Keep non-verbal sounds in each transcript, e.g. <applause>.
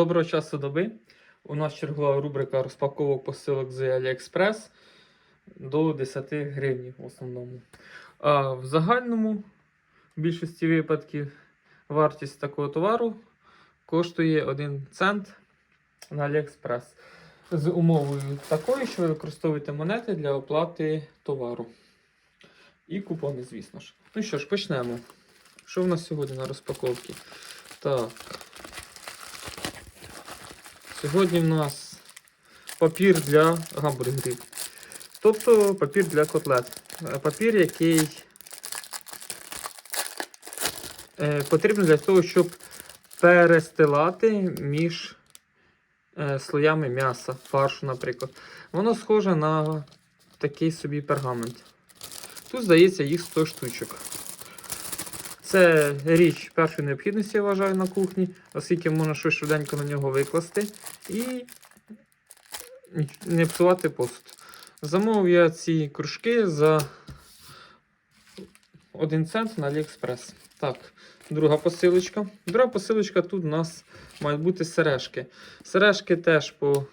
Доброго часу доби. У нас чергова рубрика розпаковок посилок з AliExpress до 10 гривень в основному. А в загальному, в більшості випадків, вартість такого товару коштує 1 цент на AliExpress. З умовою такою, що ви використовуєте монети для оплати товару. І купони, звісно ж. Ну що ж, почнемо. Що в нас сьогодні на розпаковці? Так. Сьогодні в нас папір для гамбургерів. Тобто папір для котлет. Е, Папір, який е, потрібен для того, щоб перестилати між е, слоями м'яса, фаршу, наприклад. Воно схоже на такий собі пергамент. Тут, здається, їх 100 штучок. Це річ першої необхідності, я вважаю, на кухні, оскільки можна щось швиденько на нього викласти і не псувати посуд. Замовив я ці кружки за 1 цент на AliExpress. Так, друга посилочка. Друга посилочка тут у нас мають бути сережки. Сережки теж по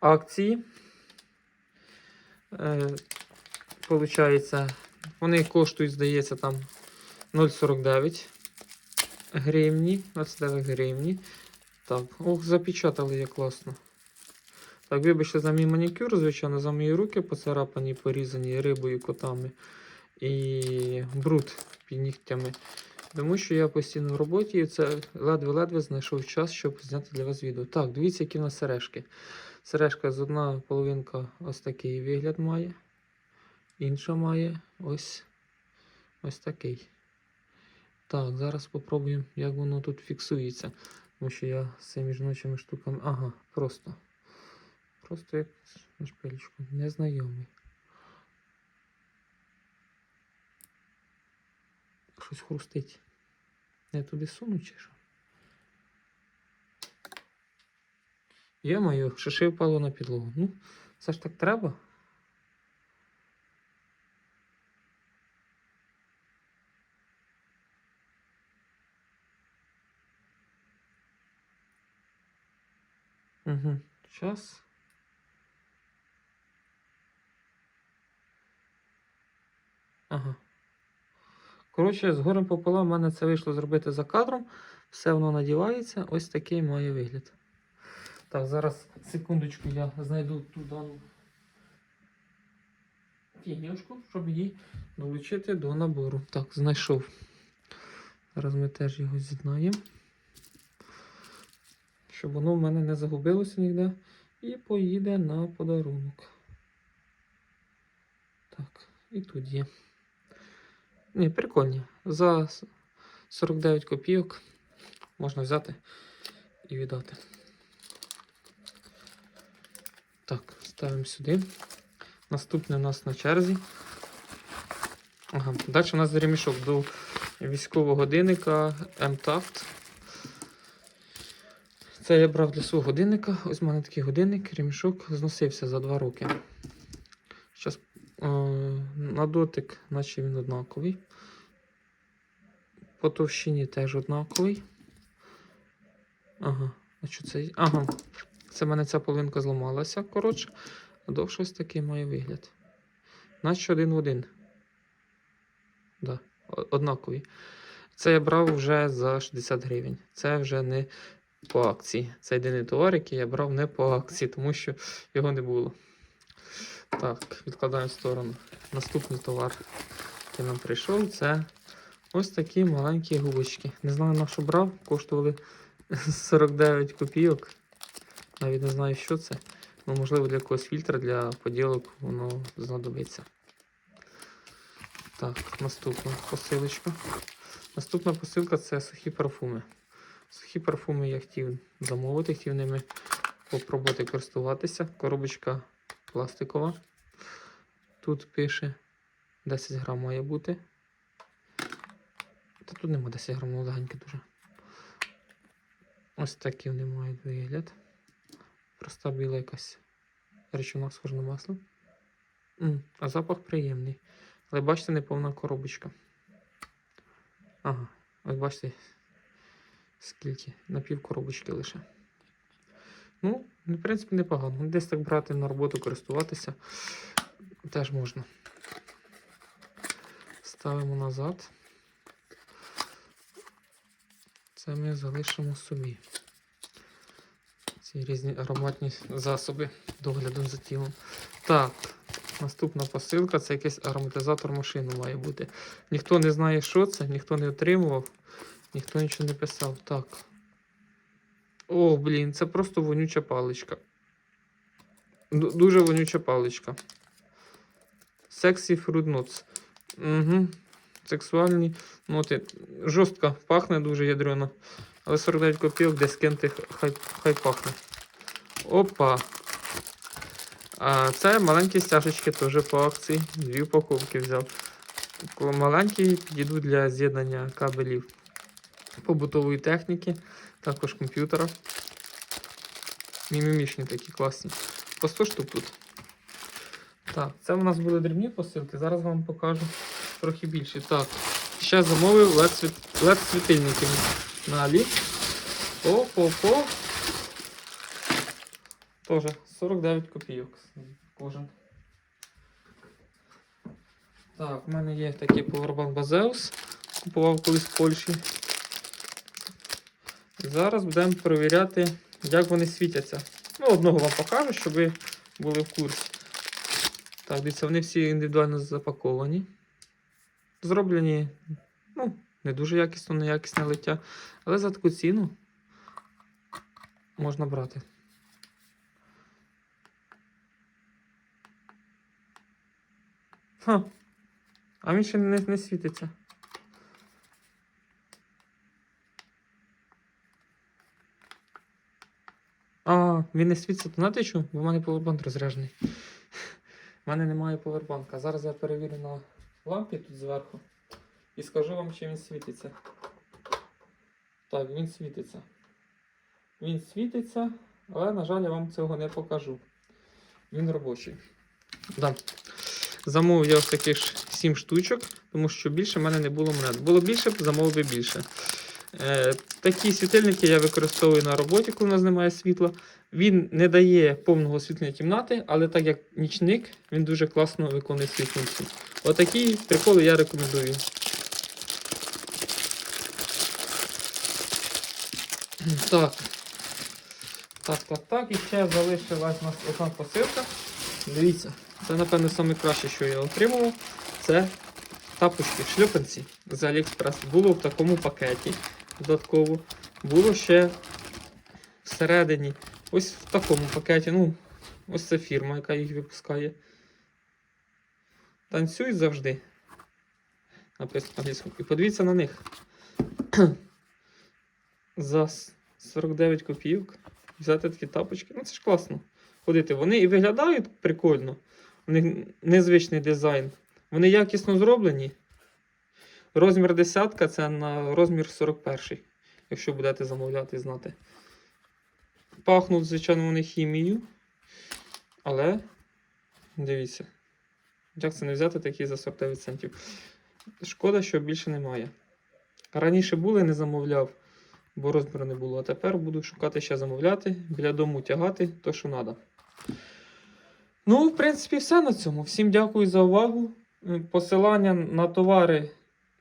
акції. Е, Получається, вони коштують, здається, там 0,49 гривні. 29 гривні. Так, ох, запечатали як класно. Так, вибачте за мій манікюр, звичайно, за мої руки поцарапані, порізані рибою, котами і бруд під нігтями. Тому що я постійно в роботі і це ледве-ледве знайшов час, щоб зняти для вас відео. Так, дивіться, які в нас сережки. Сережка з одна половинка ось такий вигляд має. Інша має ось ось такий. Так, зараз спробуємо, як воно тут фіксується. Тому що я з цими жіночими штуками. Ага, просто. Просто як на шпилечку. Незнайомий. Щось хрустить. Я туди суну чи що? Є моє, шиши впало на підлогу. Ну, це ж так треба. Угу. Сейчас. Ага. Коротше, з горем пополам в мене це вийшло зробити за кадром. Все воно надівається. Ось такий має вигляд. Так, зараз секундочку я знайду ту дану фігнюшку, щоб її долучити до набору. Так, знайшов. Зараз ми теж його з'єднаємо. Щоб воно в мене не загубилося ніде. І поїде на подарунок. Так, і тут є. Ні, прикольні. За 49 копійок можна взяти і віддати. Так, ставимо сюди. Наступне у нас на черзі. Ага, далі у нас ремішок до військового годинника МТАФТ. Це я брав для свого годинника. Ось у мене такий годинник, ремішок зносився за 2 роки. Зараз е, на дотик, наче він однаковий. По товщині теж однаковий. Ага, а що це? Ага. Це в мене ця половинка зламалася, коротше. А довше ось такий має вигляд. Наче один в один. Да, однаковий. Це я брав вже за 60 гривень. Це вже не по акції. Це єдиний товар, який я брав не по акції, тому що його не було. Так, відкладаємо в сторону. Наступний товар, який нам прийшов, це ось такі маленькі губочки. Не знаю, на що брав, коштували <laughs> 49 копійок. Навіть не знаю, що це. Ну, можливо, для якогось фільтра для поділок воно знадобиться. Так, наступна посилочка. Наступна посилка це сухі парфуми. Сухі парфуми я хотів замовити, хотів ними попробувати користуватися. Коробочка пластикова. Тут пише 10 грам має бути. Та тут нема 10 грам, легеньке дуже. Ось такі вони мають вигляд. Проста біла якась речовина схожа на масло. М, а запах приємний. Але бачите, неповна коробочка. Ага, ось бачите, Скільки? На пів коробочки лише. Ну, в принципі, непогано. Десь так брати на роботу, користуватися теж можна. Ставимо назад. Це ми залишимо собі. Ці різні ароматні засоби догляду за тілом. Так, наступна посилка це якийсь ароматизатор машини має бути. Ніхто не знає, що це, ніхто не отримував, ніхто нічого не писав. Так. О, блін, це просто вонюча паличка. Ду- Дуже вонюча паличка. Fruit Nuts. Угу. Сексуальні ноти. Жорстко пахне дуже ядрено. Але 49 копійок десь кинути хай, хай пахне. Опа. А це маленькі стяжечки теж по акції. Дві упаковки взяв. Маленькі підійдуть для з'єднання кабелів побутової техніки, також комп'ютера. Мімімішні такі класні. По 100 штук тут. Так, це у нас були дрібні посилки. Зараз вам покажу трохи більше. Так, ще замовив LED світильники на Алі. По-по-по. Тоже 49 копійок кожен. Так, у мене є такий Powerbank Bazeus. Купував колись в Польщі. Зараз будемо перевіряти, як вони світяться. Ну, одного вам покажу, щоб ви були в курсі. Так, дивіться, вони всі індивідуально запаковані. Зроблені, ну, не дуже якісно, не якісне лиття. Але за таку ціну можна брати. Ха. А він ще не, не світиться. А, він не світиться, знаєте що? Бо в мене повербанк розряджений. У <laughs> мене немає повербанка. Зараз я перевірю на лампі тут зверху і скажу вам, чи він світиться. Так, він світиться. Він світиться, але, на жаль, я вам цього не покажу. Він робочий. Да. Замовив я ось таких ж 7 штучок, тому що більше в мене не було монет. Було більше, замовив би більше. Е, такі світильники я використовую на роботі, коли у нас немає світла. Він не дає повного освітлення кімнати, але так як нічник, він дуже класно виконує свою функцію. Отакі приколи я рекомендую. <clears throat> Так. Так, так, так. І ще залишилась у нас одна посилка. Дивіться, це, напевно, найкраще, що я отримував. Це тапочки, шльопанці з Aliexpress. Було в такому пакеті додатково. Було ще всередині. Ось в такому пакеті. Ну, ось це фірма, яка їх випускає. Танцюй завжди. Написано англійською. І подивіться на них. <clears throat> За 49 копійок. Взяти такі тапочки. Ну це ж класно. Ходити. Вони і виглядають прикольно. У них незвичний дизайн. Вони якісно зроблені. Розмір десятка це на розмір 41, якщо будете замовляти і знати. Пахнуть, звичайно, вони хімією. Але дивіться. Як це не взяти такі за 49 центів? Шкода, що більше немає. Раніше були, не замовляв, бо розміру не було. А тепер буду шукати ще замовляти, біля дому тягати то, що треба. Ну, в принципі, все на цьому. Всім дякую за увагу. Посилання на товари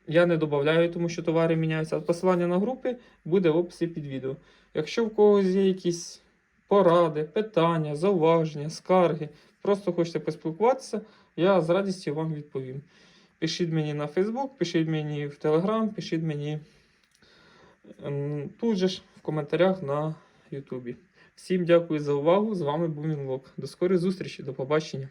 я не додаю, тому що товари міняються. Посилання на групи буде в описі під відео. Якщо в когось є якісь поради, питання, зауваження, скарги, просто хочете поспілкуватися, я з радістю вам відповім. Пишіть мені на Facebook, пишіть мені в Telegram, пишіть мені ем, тут же ж в коментарях на YouTube. Всім дякую за увагу. З вами був Мінлок. До скорої зустрічі, до побачення.